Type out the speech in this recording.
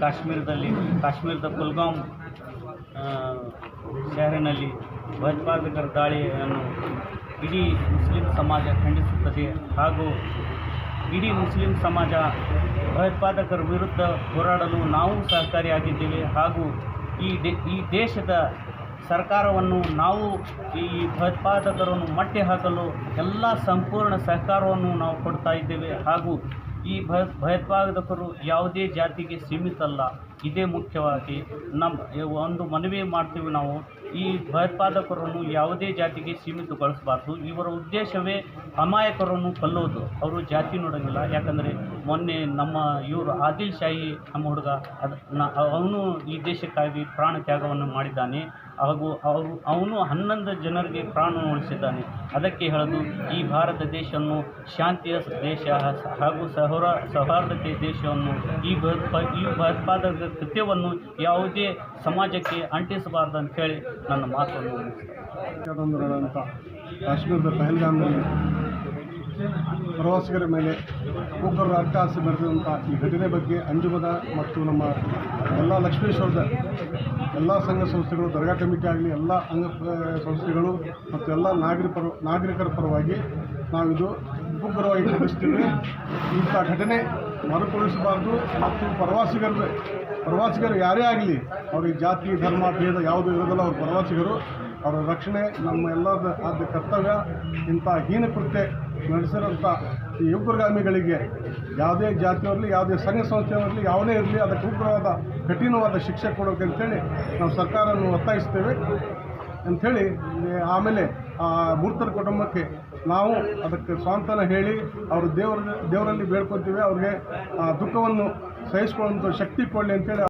ಕಾಶ್ಮೀರದಲ್ಲಿ ಕಾಶ್ಮೀರದ ಕುಲ್ಗಾಮ್ ಆ, ಶಹರಿನಲ್ಲಿ ಭಯೋತ್ಪಾದಕರ ದಾಳಿಯನ್ನು ಇಡೀ ಮುಸ್ಲಿಂ ಸಮಾಜ ಖಂಡಿಸುತ್ತದೆ ಹಾಗೂ ಇಡೀ ಮುಸ್ಲಿಂ ಸಮಾಜ ಭಯೋತ್ಪಾದಕರ ವಿರುದ್ಧ ಹೋರಾಡಲು ನಾವು ಸಹಕಾರಿಯಾಗಿದ್ದೇವೆ ಹಾಗೂ ಈ ಈ ದೇಶದ ಸರ್ಕಾರವನ್ನು ನಾವು ಈ ಭಯೋತ್ಪಾದಕರನ್ನು ಮಟ್ಟಿ ಹಾಕಲು ಎಲ್ಲ ಸಂಪೂರ್ಣ ಸಹಕಾರವನ್ನು ನಾವು ಕೊಡ್ತಾ ಇದ್ದೇವೆ ಹಾಗೂ ಈ ಭಯ ಭಯೋತ್ಪಾದಕರು ಯಾವುದೇ ಜಾತಿಗೆ ಸೀಮಿತ ಅಲ್ಲ ಇದೇ ಮುಖ್ಯವಾಗಿ ನಮ್ಮ ಒಂದು ಮನವಿ ಮಾಡ್ತೀವಿ ನಾವು, ಈ ಭಯೋತ್ಪಾದಕರನ್ನು ಯಾವುದೇ ಜಾತಿಗೆ ಸೀಮಿತಗೊಳಿಸಬಾರ್ದು. ಇವರ ಉದ್ದೇಶವೇ ಅಮಾಯಕರನ್ನು ಕಲ್ಲೋದು ಅವರು ಜಾತಿ ನೋಡೋಂಗಿಲ್ಲ. ಯಾಕಂದರೆ ಮೊನ್ನೆ ನಮ್ಮ ಇವರು ಆದಿಲ್ ಶಾಹಿ ನಮ್ಮ ಹುಡುಗ, ಅದು ಅವನು ಈ ದೇಶಕ್ಕಾಗಿ ಪ್ರಾಣ ತ್ಯಾಗವನ್ನು ಮಾಡಿದ್ದಾನೆ. ಹಾಗೂ ಅವು ಅವನು ಹನ್ನೊಂದು ಜನರಿಗೆ ಪ್ರಾಣ ಉಳಿಸಿದ್ದಾನೆ. ಅದಕ್ಕೆ ಹೇಳೋದು ಈ ಭಾರತ ದೇಶವನ್ನು ಶಾಂತಿಯ ದೇಶ ಹಾಗೂ ಸೌರ ಸೌಹಾರ್ದತೆಯ ದೇಶವನ್ನು, ಈ ಭಯೋತ್ಪಾ ಈ ಭಯೋತ್ಪಾದಕ ಕೃತ್ಯವನ್ನು ಯಾವುದೇ ಸಮಾಜಕ್ಕೆ ಅಂಟಿಸಬಾರ್ದು ಅಂತೇಳಿ ನನ್ನ ಮಾತನ್ನು ಕಾಶ್ಮೀರದ ಪಹಲ್ಗಾಮ್ನಲ್ಲಿ ಪ್ರವಾಸಿಗರ ಮೇಲೆ ಉಗ್ರರ ಅಟ್ಟಹಾಸಿ ಬರೆದಿರುವಂಥ ಈ ಘಟನೆ ಬಗ್ಗೆ ಅಂಜುಮದ ಮತ್ತು ನಮ್ಮ ಎಲ್ಲ ಲಕ್ಷ್ಮೇಶ್ವರದ ಎಲ್ಲ ಸಂಘ ಸಂಸ್ಥೆಗಳು, ದರ್ಗಾ ಕಮಿಟಿ ಆಗಲಿ, ಎಲ್ಲ ಅಂಗ ಸಂಸ್ಥೆಗಳು ಮತ್ತು ಎಲ್ಲ ನಾಗರಿಕ ಪರ, ನಾಗರಿಕರ ಪರವಾಗಿ ನಾವಿದು ಉಪಗ್ರಹವಾಗಿ ಖಂಡಿಸ್ತೀವಿ ಇಂಥ ಘಟನೆ ಮರುಕಳಿಸಬಾರ್ದು. ಮತ್ತು ಪ್ರವಾಸಿಗರ, ಪ್ರವಾಸಿಗರು ಯಾರೇ ಆಗಲಿ, ಅವ್ರಿಗೆ ಜಾತಿ, ಧರ್ಮ, ಭೇದ ಯಾವುದೂ ಇರೋದಿಲ್ಲ, ಅವ್ರ ಪ್ರವಾಸಿಗರು. ಅವರ ರಕ್ಷಣೆ ನಮ್ಮ ಎಲ್ಲರ ಆದ ಕರ್ತವ್ಯ. ಇಂಥ ಹೀನ ಕೃತ್ಯ ನಡೆಸಿರೋಂಥ ಈ ಉಗ್ರಗಾಮಿಗಳಿಗೆ ಯಾವುದೇ ಜಾತಿಯವರಲಿ ಯಾವುದೇ ಸಂಘ ಸಂಸ್ಥೆಯವರಲಿ ಯಾವುದೇ ಇರಲಿ, ಅದಕ್ಕೆ ಉಗ್ರವಾದ, ಕಠಿಣವಾದ ಶಿಕ್ಷೆ ಕೊಡಬೇಕಂತೇಳಿ ನಾವು ಸರ್ಕಾರವನ್ನು ಒತ್ತಾಯಿಸ್ತೇವೆ ಅಂಥೇಳಿ ಆಮೇಲೆ ಆ ಮೃತರ ಕುಟುಂಬಕ್ಕೆ ನಾವು ಅದಕ್ಕೆ ಸ್ವಾಂತನ ಹೇಳಿ, ಅವರು ದೇವರ ದೇವರಲ್ಲಿ ಬೇಡ್ಕೊತೀವಿ, ಅವ್ರಿಗೆ ಆ ದುಃಖವನ್ನು ಸಹಿಸ್ಕೊಳ್ಳುವಂಥ ಶಕ್ತಿ ಕೊಡಲಿ ಅಂತೇಳಿ